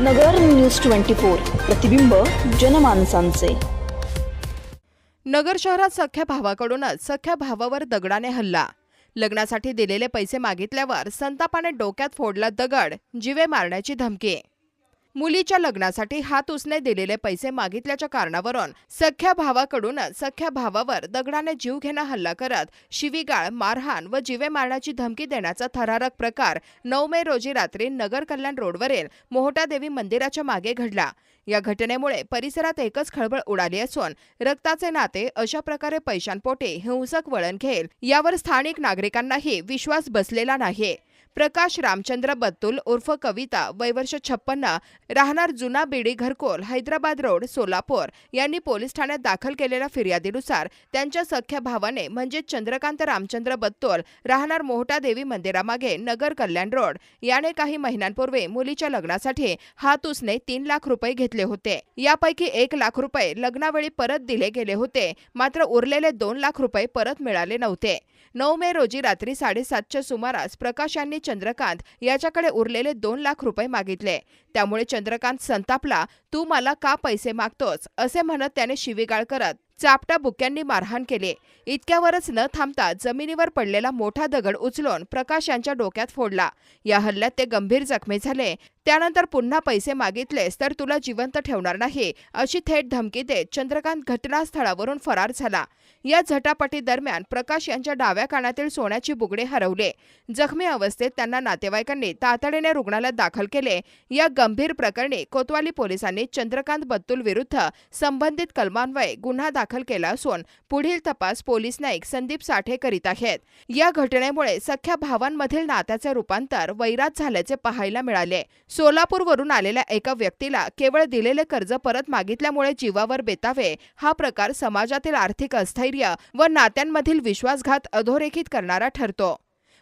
नगर news twenty four प्रतिबिंब जनमानसांचे. नगर शहरात सख्या भावाकडूनच सख्या भावावर दगडाने हल्ला. लग्नासाठी दिलेले पैसे मागितल्यावर संतापाने डोक्यात फोडला दगड जिवे मारण्याची धमकी. मुलीच्या लग्नासाठी हात उसने दिलेले पैसे मागितल्याच्या कारणावरून सख्या भावाकडूनच सख्या भावावर दगडाने जीव घेणा हल्ला करत शिवीगाळ मारहाण व जीवे मारण्याची धमकी देण्याचा थरारक प्रकार नऊ मे रोजी रात्री नगर कल्याण रोडवरील मोहटादेवी मंदिराच्या मागे घडला. या घटनेमुळे परिसरात एकच खळबळ उडाली असून रक्ताचे नाते अशा प्रकारे पैशांपोटे हिंसक वळण घेईल यावर स्थानिक नागरिकांनाही विश्वास बसलेला नाही प्रकाश रामचंद्र बत्तुल उर्फ कविता वयवर्ष छप्पन्न राहणार जुना बेडी घरकोल हैदराबाद रोड सोलापूर. यांनी पोलीस ठाण्यात दाखल केलेल्या फिर्यादीनुसार त्यांच्या सख्या भावाने म्हणजे चंद्रकांत रामचंद्र बत्तोल राहणार मोहटा देवी मंदिरामागे नगर कल्याण रोड. याने काही महिन्यांपूर्वी मुलीच्या लग्नासाठी हातूसने तीन लाख रुपये घेतले होते. यापैकी एक लाख रुपये लग्नावेळी परत दिले गेले होते. मात्र उरलेले दोन लाख रुपये परत मिळाले नव्हते. नऊ मे रोजी रात्री साडेसातच्या सुमारास प्रकाश यांनी चंद्रकांत याच्याकडे उरलेले दोन लाख रुपये मागितले. त्यामुळे चंद्रकांत संतापला तू मला का पैसे मागतोस? असे म्हणत त्याने शिवीगाळ करत चापटा बुक्यांनी मारहाण केले. इतक्यावरच न थांबता जमिनीवर पडलेला मोठा दगड उचलून प्रकाश यांच्या डोक्यात फोडला. या हल्ल्यात ते गंभीर जखमी झाले. त्यानंतर पुन्हा पैसे मागितलेस तर तुला जिवंत ठेवणार नाही अशी थेट धमकी देत चंद्रकांत घटनास्थळावरून फरार झाला. या झटापटी दरम्यान प्रकाश यांच्या डाव्या कानातील सोन्याची बुगडे हरवले. जखमी अवस्थेत त्यांना नातेवाईकांनी तातडीने रुग्णालयात दाखल केले. या गंभीर प्रकरणी कोतवाली पोलिसांनी चंद्रकांत बत्तुल विरुद्ध संबंधित कलमान्वये गुन्हा दाखल केला असून पुढील तपास पोलीस नाईक संदीप साठे करीत आहेत. या घटनेमुळे सख्या भावांमधील नात्याचे रूपांतर वैरात झाल्याचे पाहायला मिळाले. सोलापूरवरून आलेल्या एका व्यक्तीला केवळ दिलेले कर्ज परत मागितल्यामुळे जीवावर बेतावे हा प्रकार समाजातील आर्थिक अस्थैर्य व नात्यांमधील विश्वासघात अधोरेखित करणारा ठरतो.